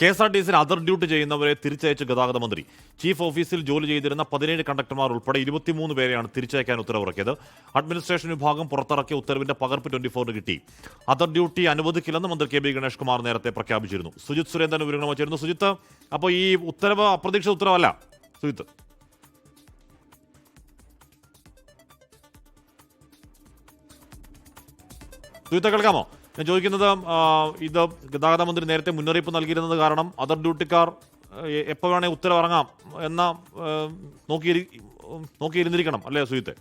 K S R T സിയിൽ other duty ചെയ്യുന്നവരെ തിരിച്ചയച്ച ഗതാഗത മന്ത്രി. ചീഫ് ഓഫീസിൽ ജോലി ചെയ്തിരുന്ന പതിനേഴ് കണ്ടക്ടർമാർ ഉൾപ്പെടെ ഇരുപത്തിമൂന്ന് പേരെയാണ് തിരിച്ചയക്കാൻ ഉത്തരവിറക്കിയത്. അഡ്മിനിസ്ട്രേഷൻ വിഭാഗം പുറത്തിറക്കിയ ഉത്തരവിന്റെ പകർപ്പ് ട്വന്റി ഫോറിന് കിട്ടി. അതർ ഡ്യൂട്ടി അനുവദിക്കില്ലെന്ന് മന്ത്രി കെ ബി ഗണേഷ് കുമാർ നേരത്തെ പ്രഖ്യാപിച്ചിരുന്നു. സുജിത് സുരേന്ദ്രൻ വിവരങ്ങൾ വച്ചിരുന്നു. സുജിത്ത് അപ്പോൾ ഈ ഉത്തരവ് അപ്രതീക്ഷിത ഉത്തരവല്ല? സുജിത്ത്. സുജിത്തെ കേൾക്കാമോ? ഞാൻ ചോദിക്കുന്നത് ഇത് ഗതാഗത മന്ത്രി നേരത്തെ മുന്നറിയിപ്പ് നൽകിയിരുന്നത് കാരണം അതർ ഡ്യൂട്ടിക്കാർ എപ്പോൾ വേണേ ഉത്തരവിറങ്ങാം എന്ന നോക്കി നോക്കിയിരി നോക്കിയിരുന്നിരിക്കണം അല്ലേ സുജിത്തെ?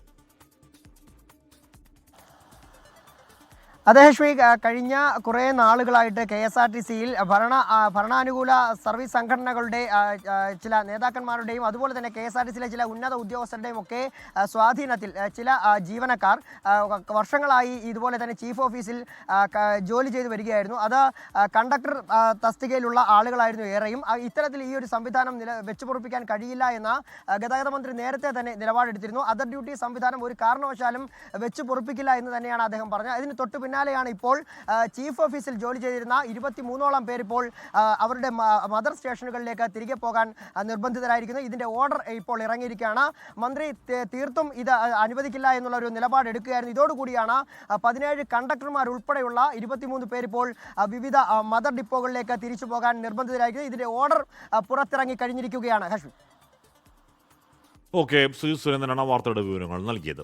അതെ ശ്രീ കഴിഞ്ഞ കുറേ നാളുകളായിട്ട് കെ എസ് ആർ ടി സിയിൽ ഭരണ ഭരണാനുകൂല സർവീസ് സംഘടനകളുടെ ചില നേതാക്കന്മാരുടെയും അതുപോലെ തന്നെ കെ എസ് ആർ ടി സിയിലെ ചില ഉന്നത ഉദ്യോഗസ്ഥരുടെയും ഒക്കെ സ്വാധീനത്തിൽ ചില ജീവനക്കാർ വർഷങ്ങളായി ഇതുപോലെ തന്നെ ചീഫ് ഓഫീസിൽ ജോലി ചെയ്തു വരികയായിരുന്നു. അത് കണ്ടക്ടർ തസ്തികയിലുള്ള ആളുകളായിരുന്നു ഏറെയും. ഇത്തരത്തിൽ ഈ ഒരു സംവിധാനം നില വെച്ചു പൊറപ്പിക്കാൻ കഴിയില്ല എന്ന ഗതാഗത മന്ത്രി നേരത്തെ തന്നെ നിലപാടെടുത്തിരുന്നു. അതർ ഡ്യൂട്ടി സംവിധാനം ഒരു കാരണവശാലും വെച്ചു പൊറപ്പിക്കില്ല എന്ന് തന്നെയാണ് അദ്ദേഹം പറഞ്ഞത്. അതിന് തൊട്ട് പിന്നാലെയാണ് ഇപ്പോൾ ചീഫ് ഓഫീസിൽ ജോലി ചെയ്തിരുന്ന ഇരുപത്തി മൂന്നോളം പേർ ഇപ്പോൾ അവരുടെ മദർ സ്റ്റേഷനുകളിലേക്ക് തിരികെ പോകാൻ നിർബന്ധിതരായിരിക്കുന്നു. ഇതിന്റെ ഓർഡർ ഇപ്പോൾ ഇറങ്ങിയിരിക്കുകയാണ്. മന്ത്രി തീർത്തും ഇത് അനുവദിക്കില്ല എന്നുള്ള ഒരു നിലപാട് എടുക്കുകയായിരുന്നു. ഇതോടുകൂടിയാണ് പതിനേഴ് കണ്ടക്ടർമാർ ഉൾപ്പെടെയുള്ള ഇരുപത്തിമൂന്ന് പേരിപ്പോൾ വിവിധ മദർ ഡിപ്പോകളിലേക്ക് തിരിച്ചു പോകാൻ നിർബന്ധിതരായിരിക്കുന്നു. ഇതിന്റെ ഓർഡർ പുറത്തിറങ്ങി കഴിഞ്ഞിരിക്കുകയാണ്. ഹഷ്മി ഓക്കെ സുജിത് സുരേന്ദ്രനാണ് വാർത്തയുടെ വിവരങ്ങൾ നൽകിയത്.